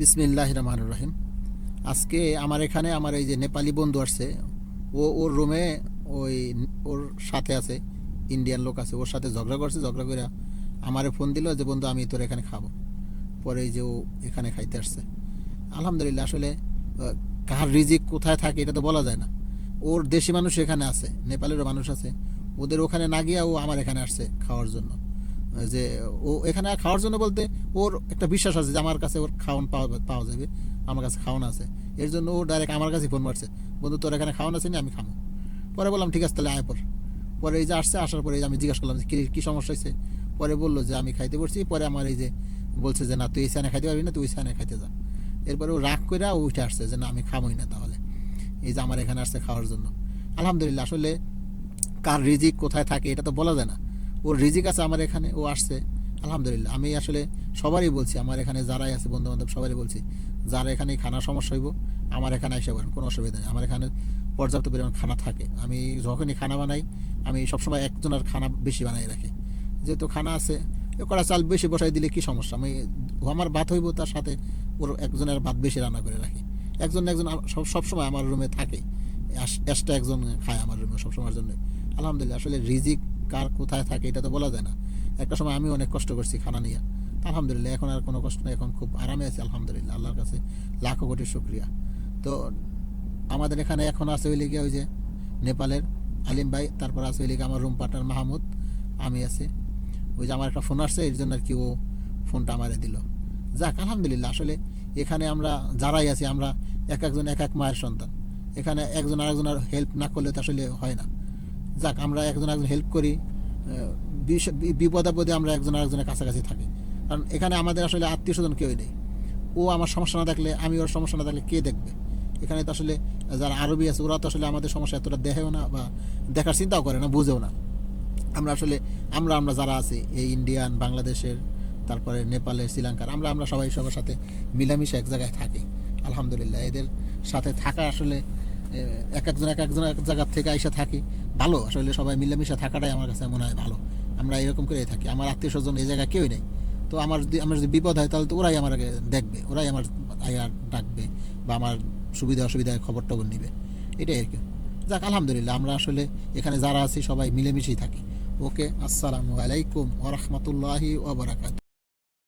বিসমিল্লাহ রহমান রহিম আজকে আমার এখানে আমার এই যে নেপালি বন্ধু আসছে, ও ওর রুমে ওই ওর সাথে আছে ইন্ডিয়ান লোক আছে, ওর সাথে ঝগড়া করছে, ঝগড়া করে আমারে ফোন দিল যে, বন্ধু, আমি তোর এখানে খাব। পরে যে ও এখানে খাইতে আসছে। আলহামদুলিল্লাহ, আসলে কার রিজিক কোথায় থাকে এটা তো বলা যায় না। ওর দেশি মানুষ এখানে আছে, নেপালেরও মানুষ আছে, ওদের ওখানে না গিয়ে ও আমার এখানে আসছে খাওয়ার জন্য। যে ও এখানে খাওয়ার জন্য বলতে ওর একটা বিশ্বাস আছে যে আমার কাছে ওর খাওয়ান পাওয়া পাওয়া যাবে, আমার কাছে খাওয়ান আছে। এর জন্য ও ডাইরেক্ট আমার কাছে ফোন মারছে, বন্ধু, তোর এখানে খাওয়ান আছে না? আমি খাব। পরে বললাম, ঠিক আছে, তাহলে আয় পর। পরে এই যে আসছে, আসার পরে আমি জিজ্ঞাসা করলাম যে, কী সমস্যা হয়েছে? পরে বলল যে, আমি খাইতে পড়ছি পরে আমার এই যে বলছে যে, না, তুই এই স্যানে খাইতে পারবি না, তুই ওই স্যানে খাইতে যা। এরপরে ও রাগ করে ও উঠে আসছে যে, না, আমি খাবোই না তাহলে। এই যে আমার এখানে আসছে খাওয়ার জন্য। আলহামদুলিল্লাহ, আসলে কার রিজিক কোথায় থাকে এটা তো বলা যায় না। ওর রিজিক আছে আমার এখানে, ও আসছে। আলহামদুলিল্লাহ, আমি আসলে সবারই বলছি, আমার এখানে যারাই আছে বন্ধু বান্ধব সবারই বলছি, যারা এখানে খানা সমস্যা হইব, আমার এখানে এসে পারেন কোনো অসুবিধা নেই। আমার এখানে পর্যাপ্ত পরিমাণ খানা থাকে। আমি যখনই খানা বানাই, আমি সবসময় একজনের খানা বেশি বানাই রাখি। যেহেতু খানা আছে কড়া চাল বেশি বসাই দিলে কি সমস্যা? আমি আমার ভাত হইব, তার সাথে ওর একজনের ভাত বেশি রান্না করে রাখি। একজন একজন সব, সবসময় আমার রুমে থাকে। একজন খায় আমার রুমে সবসময়ের জন্য। আলহামদুলিল্লাহ, আসলে রিজিক কার কোথায় থাকে এটা তো বলা যায় না। একটা সময় আমি অনেক কষ্ট করছি খানা নিয়ে। আলহামদুলিল্লাহ, এখন আর কোনো কষ্ট নেই, এখন খুব আরামে আছি, আলহামদুলিল্লাহ, আল্লাহর কাছে লাখো কোটি শুক্রিয়া। তো আমাদের এখানে এখন আছে ওই লিগে ওই যে নেপালের আলিম ভাই, তারপর আছে ওই লিগে আমার রুম পার্টনার মাহমুদ, আমি আছি। ওই যে আমার একটা ফোন আসছে, এর জন্য আর কি ও ফোনটা আমারে দিল। যাক, আলহামদুলিল্লাহ, আসলে এখানে আমরা যারাই আছি, আমরা এক একজন এক এক মায়ের সন্তান। এখানে একজন আরেকজনের হেল্প না করলে তো আসলে হয় না। যাক আমরা একজন একজন হেল্প করি আহ, বিষ- বি- বিপদ আপদে আমরা একজন আরেকজনের কাছাকাছি থাকি। কারণ এখানে আমাদের আসলে আত্মীয় স্বজন কেউই নেই। ও আমার সমস্যা না দেখলে আমি ওর সমস্যা না দেখলে কে দেখবে? এখানে তো আসলে যারা আরবি আছে ওরা তো আসলে আমাদের সমস্যা এতটা দেখেও না বা দেখার চিন্তাও করে না বুঝেও না। আমরা আসলে আমরা আমরা যারা আছি এই ইন্ডিয়ান বাংলাদেশের তারপরে নেপালের শ্রীলঙ্কার আমরা আমরা সবাই সবার সাথে মিলামিশে এক জায়গায় থাকি আলহামদুলিল্লাহ। এদের সাথে থাকা আসলে এক একজন এক একজন এক জায়গার থেকে আইসা থাকি। ভালো। আসলে সবাই মিলেমিশে থাকাটাই আমার কাছে মনে হয় ভালো। আমরা এরকম করেই থাকি। আমার আত্মীয় স্বজন এই জায়গায় কেউই নেই। তো আমার যদি আমার যদি বিপদ হয় তাহলে তো ওরাই আমার আগে দেখবে, ওরাই আমার আয়া ডাকবে বা আমার সুবিধা অসুবিধায় খবর টবর নিবে। এটাই আর কি। যাক, আলহামদুলিল্লাহ, আমরা আসলে এখানে যারা আছি সবাই মিলেমিশেই থাকি। ওকে, আসসালামু আলাইকুম ওরহমতুল্লাহি ওবরাকাত